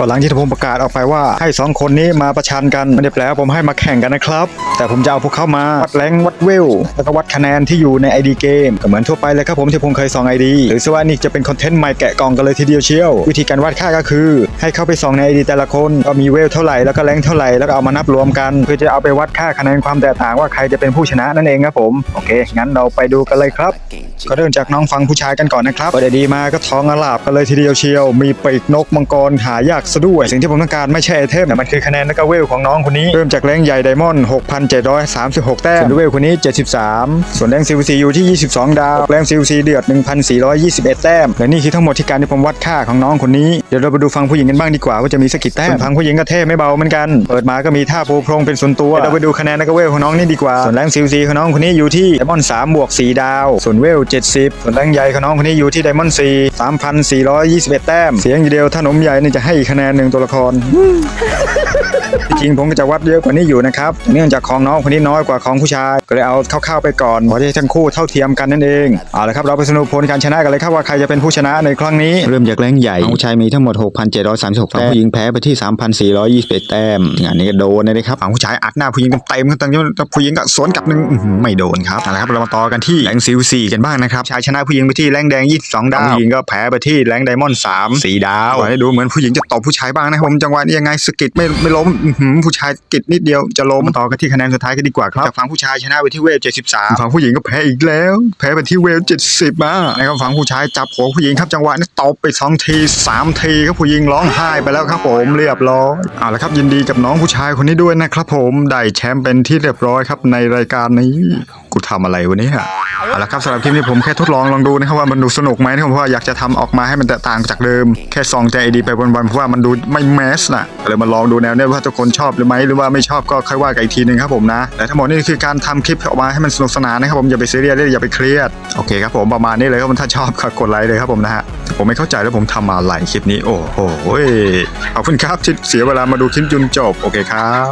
ก่อนหลังที่ผมประกาศออกไปว่าให้สองคนนี้มาประชันกันไม่ได้แปลว่าผมให้มาแข่งกันนะครับ แต่ผมจะเอาพวกเขามาวัดแรงวัดเวลแล้วก็วัดคะแนนที่อยู่ใน ID เกมก็เหมือนทั่วไปเลยครับผมที่ผมเคยส่อง ID หรือซะว่านี่จะเป็นคอนเทนต์ใหม่แกะกล่องกันเลยทีเดียวเชียว วิธีการวัดค่าก็คือ ให้เข้าไปส่องใน ID แต่ละคนก็มีเวลเท่าไหร่แล้วก็แรงเท่าไหร่แล้วก็เอามานับรวมกัน เพื่อจะเอาไปวัดค่าคะแนนความแตกต่างว่าใครจะเป็นผู้ชนะนั่นเองครับผมโอเคงั้นเราไปดูกันเลยครับก็เริ่มจากน้องฟังผู้ชายกันก่อนนะครับเปิดดีมาก็ท้องอลาบกันเลยทีเดียวเชียว มีปีกนกมังกรหายากซะด้วย สิ่งที่ผมต้องการไม่ใช่ไอเทมแต่มันคือคะแนนและก็เวลของน้องคนนี้ เริ่มจากแรงใหญ่ไดมอนด์6,736 แต้ม ส่วนเวลคนนี้ 73 ส่วนแรงซิลซีอยู่ที่ 22 ดาว แรงซิลซีเดือด 1,421 แต้ม และนี่คือทั้งหมดที่การที่ผมวัดค่าของน้องคนนี้ เดี๋ยวเราไปดูฟังผู้หญิงกันบ้างดีกว่าว่าจะมีสักกี่แต้มส่วนฟังผู้หญิงก็เท่ไม่เบาเหมือนกัน เปิดมาก็มีท่าปูพรงเป็นส่วนตัวเดี๋ยวเราไปดูคะแนนและก็เวลของน้องนี่ดีกว่า ส่วนแรงซิลซีของน้องคนนี้อยู่ที่ไดมอนด์3บวก4ดาว ส่วนเวล 70 ส่วนแรงใหญ่ของน้องคนนี้อยู่ที่ไดมอนด์4 3,421 แต้ม เสียงอย่างเดียวถ้าหนมใหญ่นี่จะให้อีกคะแนนหนึ่งตัวละคร จริงๆผมก็จะวัดเยอะกว่านี้อยู่นะครับแต่เนื่องจากของน้องคนนี้น้อยกว่าของผู้ชาย ก็เลยเอาคร่าวๆไปก่อนเพราะที่ทั้งคู่เท่าเทียมกันนั่นเองเอาละครับเราไปสรุปผลการชนะกันเลยครับว่าใครจะเป็นผู้ชนะในครั้งนี้ เริ่มจากแรงใหญ่ของผู้ชายมีทั้งหมด 6,736แต้มผู้หญิงแพ้ไปที่ 3,421 แต้มงานนี้ก็โดนเลยครับฝั่งผู้ชายอัดหน้าผู้หญิงเต็มๆครับแต่ผู้หญิงก็สวนกลับหนึ่งอื้อหือไม่โดนครับเอาละครับเรามาต่อกันที่แรงซิลซีกันบ้างนะครับชายชนะผู้หญิงไปที่แรงแดง 22 ดาวผู้หญิงก็แพ้ไปที่แรงไดมอนด์3 4ดาวให้ดูเหมือนผู้หญิงจะตบผู้ชายบ้างนะครับผมจังหวะนี้ยังไงสะกิดไม่ไม่ล้มอื้อหือผู้ชายกิดนิดเดียวจะล้มมาต่อกันที่คะแนนสุดท้ายกันดีกว่าครับจากฝั่งผู้ชายชนะไปที่เวล73ฝั่งผู้หญิงก็แพ้อีกแล้ว แพ้ไปที่เวล70มานะครับฝั่งผู้ชายจับหัวผู้หญิงครับจังหวะนี้ตบไปสองทีสามทีครับผู้หญิงร้องไห้ไปแล้วครับผมเรียบร้อยเอาละครับยินดีกับน้องผู้ชายคนนี้ด้วยนะครับผมได้แชมป์เป็นที่เรียบร้อยครับในรายการนี้กูทำอะไรวะเนี่ย เอาละครับสำหรับคลิปนี้ผมแค่ทดลองลองดูนะครับว่ามันดูสนุกไหมนะครับเพราะว่าอยากจะทำออกมาให้มันแตกต่างจากเดิม แค่ซองใจดีไปวันๆเพราะว่ามันดูไม่แมสนะเลยมาลองดูแนวเนี้ยว่าทุกคนชอบหรือไม่หรือว่าไม่ชอบก็ค่อยว่ากันอีกทีหนึงครับผมนะแต่ทั้งหมดนี่คือการทำคลิปออกมาให้มันสนุกสนานนะครับผมอย่าไปซีเรียสเลยอย่าไปเครียดโอเคครับผมประมาณนี้เลยครับผมถ้าชอบก็กดไลค์เลยครับผมนะฮะผมไม่เข้าใจแล้วผมทำอะไรคลิปนี้โอ้โหขอบคุณครับที่เสียเวลามาดูคลิปจนจบโอเคครับ